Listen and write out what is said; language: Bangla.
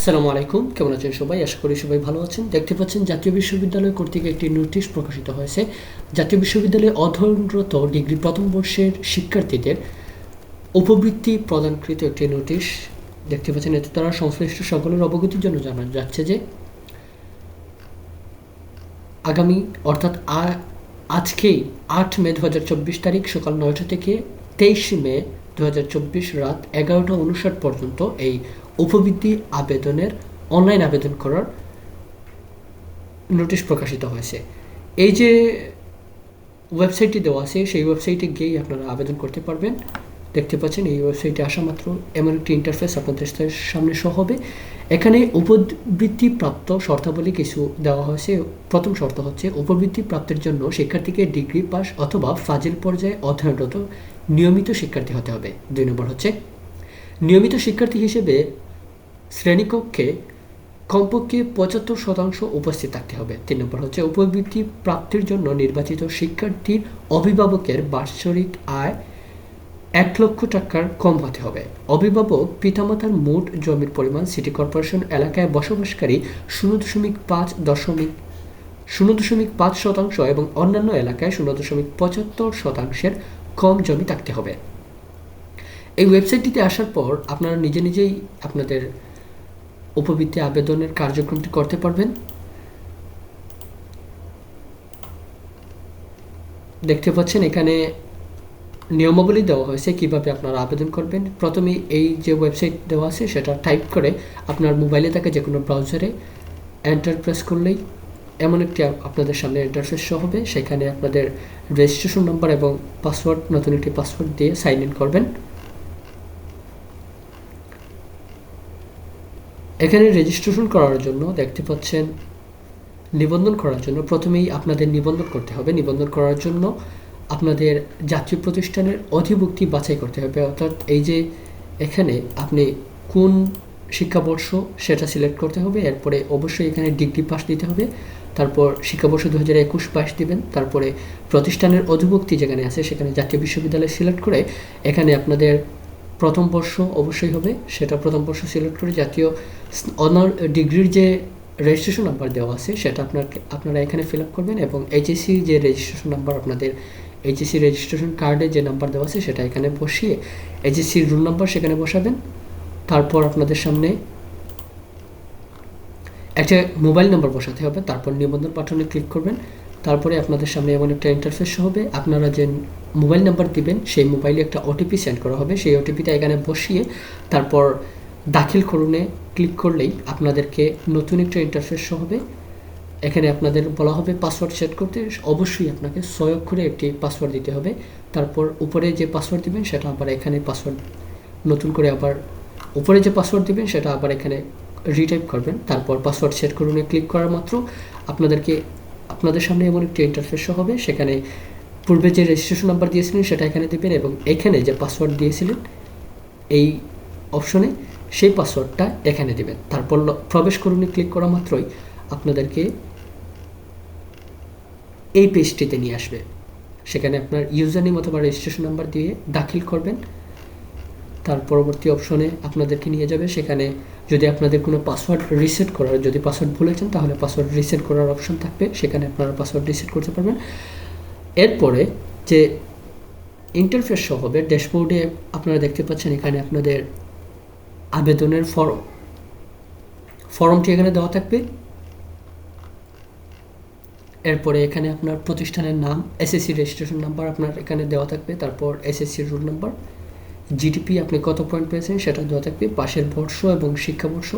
আসসালামু আলাইকুম। কেমন আছেন সবাই? আশা করি সবাই ভালো আছেন। দেখতে পাচ্ছেন জাতীয় বিশ্ববিদ্যালয় কর্তৃক একটি নোটিশ প্রকাশিত হয়েছে। জাতীয় বিশ্ববিদ্যালয়ে অধ্যয়নরত ডিগ্রি প্রথম বর্ষের শিক্ষার্থীদের উপবৃত্তি প্রদানকৃত একটি নোটিশ। দেখতে পাচ্ছেন, এতে তারা সংশ্লিষ্ট সকলের অবগতির জন্য জানা যাচ্ছে যে আগামী, অর্থাৎ আজকেই আট মে দু তারিখ সকাল নয়টা থেকে তেইশ মে দু রাত এগারোটা উনষাট পর্যন্ত এই উপবৃত্তি আবেদনের অনলাইন আবেদন করার নোটিশ প্রকাশিত হয়েছে। এই যে ওয়েবসাইটটি দেওয়া আছে, সেই ওয়েবসাইটে গিয়েই আপনারা আবেদন করতে পারবেন। দেখতে পাচ্ছেন, এই ওয়েবসাইটে আসা মাত্র এমন একটি ইন্টারফেস আপনাদের সামনে শো হবে। এখানে উপবৃত্তি প্রাপ্ত শর্তাবলী কিছু দেওয়া হয়েছে। প্রথম শর্ত হচ্ছে উপবৃত্তি প্রাপ্তির জন্য শিক্ষার্থীকে ডিগ্রি পাস অথবা ফাজিল পর্যায়ে অধ্যয়নরত নিয়মিত শিক্ষার্থী হতে হবে। দুই নম্বর হচ্ছে, নিয়মিত শিক্ষার্থী হিসেবে শ্রেণীকক্ষে কমপক্ষে পঁচাত্তর শতাংশ উপস্থিত থাকতে হবে। তিন নম্বর হচ্ছে উপবৃত্তি প্রাপ্তির জন্য নির্বাচিত শিক্ষার্থীর অভিভাবকের বাৎসরিক আয় এক লক্ষ টাকার কম হতে হবে। অভিভাবক পিতামাতার মোট জমির পরিমাণ সিটি কর্পোরেশন এলাকায় বসবাসকারী শূন্য দশমিক পাঁচ দশমিক, শূন্য দশমিক পাঁচ শতাংশ এবং অন্যান্য এলাকায় শূন্য দশমিক পঁচাত্তর শতাংশের কম জমি থাকতে হবে। এই ওয়েবসাইটটিতে আসার পর আপনারা নিজে নিজেই আপনাদের উপবৃত্তি আবেদনের কার্যক্রমটি করতে পারবেন। দেখতে পাচ্ছেন এখানে নিয়মাবলী দেওয়া হয়েছে কীভাবে আপনারা আবেদন করবেন। প্রথমে এই যে ওয়েবসাইট দেওয়া আছে সেটা টাইপ করে আপনার মোবাইলে থাকে যে কোনো ব্রাউজারে এন্টার প্রেস করলেই এমন একটি আপনাদের সামনে ইন্টারফেস হবে। সেখানে আপনাদের রেজিস্ট্রেশন নাম্বার এবং পাসওয়ার্ড নতুন একটি পাসওয়ার্ড দিয়ে সাইন ইন করবেন। এখানে রেজিস্ট্রেশন করার জন্য দেখতে পাচ্ছেন, নিবন্ধন করার জন্য প্রথমেই আপনাদের নিবন্ধন করতে হবে। নিবন্ধন করার জন্য আপনাদের জাতীয় প্রতিষ্ঠানের অধিভুক্তি বাছাই করতে হবে। অর্থাৎ এই যে এখানে আপনি কোন শিক্ষাবর্ষ সেটা সিলেক্ট করতে হবে। এরপরে অবশ্যই এখানে ডিগ্রি পাস দিতে হবে। তারপর শিক্ষাবর্ষ দু হাজার একুশ বাইশ দিবেন। তারপরে প্রতিষ্ঠানের অধিভুক্তি যেখানে আছে সেখানে জাতীয় বিশ্ববিদ্যালয় সিলেক্ট করে এখানে আপনাদের প্রথম বর্ষ অবশ্যই হবে, সেটা প্রথম বর্ষ সিলেক্ট করে জাতীয় অনার ডিগ্রির যে রেজিস্ট্রেশন নাম্বার দেওয়া আছে, সেটা আপনার আপনারা এখানে ফিল আপ করবেন এবং এইচএসসি যে রেজিস্ট্রেশন নাম্বার আপনাদের এইচএসসি রেজিস্ট্রেশন কার্ডে যে নাম্বার দেওয়া আছে, সেটা এখানে বসিয়ে এইচএসসির রুল নাম্বার সেখানে বসাবেন। তারপর আপনাদের সামনে একটা মোবাইল নাম্বার বসাতে হবে, তারপর নিবন্ধন পাঠানে ক্লিক করবেন। তারপরে আপনাদের সামনে এমন একটা ইন্টারফেস হবে। আপনারা যে মোবাইল নাম্বার দিবেন, সেই মোবাইলে একটা ওটিপি সেন্ড করা হবে। সেই ওটিপিটা এখানে বসিয়ে তারপর দাখিল করুনে ক্লিক করলেই আপনাদেরকে নতুন একটা ইন্টারফেস হবে। এখানে আপনাদের বলা হবে পাসওয়ার্ড সেট করতে। অবশ্যই আপনাকে ছয় অক্ষরে একটি পাসওয়ার্ড দিতে হবে। তারপর উপরে যে পাসওয়ার্ড দিবেন, সেটা আবার এখানে পাসওয়ার্ড নতুন করে আবার উপরে যে পাসওয়ার্ড দিবেন, সেটা আবার এখানে রিটাইপ করবেন। তারপর পাসওয়ার্ড সেট করুনে ক্লিক করার মাত্র আপনাদেরকে আপনাদের সামনে এমন একটি ইন্টারফেস হবে, সেখানে পূর্বে যে রেজিস্ট্রেশন নাম্বার দিয়েছিলেন সেটা এখানে দেবেন এবং এখানে যে পাসওয়ার্ড দিয়েছিলেন, এই অপশনে সেই পাসওয়ার্ডটা এখানে দিবেন। তারপর প্রবেশ করুনে ক্লিক করা মাত্রই আপনাদেরকে এই পেজটিতে নিয়ে আসবে। সেখানে আপনার ইউজার নেম অথবা রেজিস্ট্রেশন নাম্বার দিয়ে দাখিল করবেন। তার পরবর্তী অপশনে আপনাদেরকে নিয়ে যাবে। সেখানে যদি আপনাদের কোনো পাসওয়ার্ড রিসেট করার, যদি পাসওয়ার্ড ভুলেছেন তাহলে পাসওয়ার্ড রিসেট করার অপশন থাকবে। সেখানে আপনারা পাসওয়ার্ড রিসেট করতে পারবেন। এরপরে যে ইন্টারফেস সহ হবে ড্যাশবোর্ডে আপনারা দেখতে পাচ্ছেন এখানে আপনাদের আবেদনের ফর্ম ফর্মটি এখানে দেওয়া থাকবে। এরপরে এখানে আপনার প্রতিষ্ঠানের নাম এসএসসি রেজিস্ট্রেশন নাম্বার আপনার এখানে দেওয়া থাকবে। তারপর এসএসসির রুল নাম্বার জিডিপি আপনি কত পয়েন্ট পেয়েছেন সেটা দেওয়া থাকবে পাশের বর্ষ এবং শিক্ষাবর্ষ।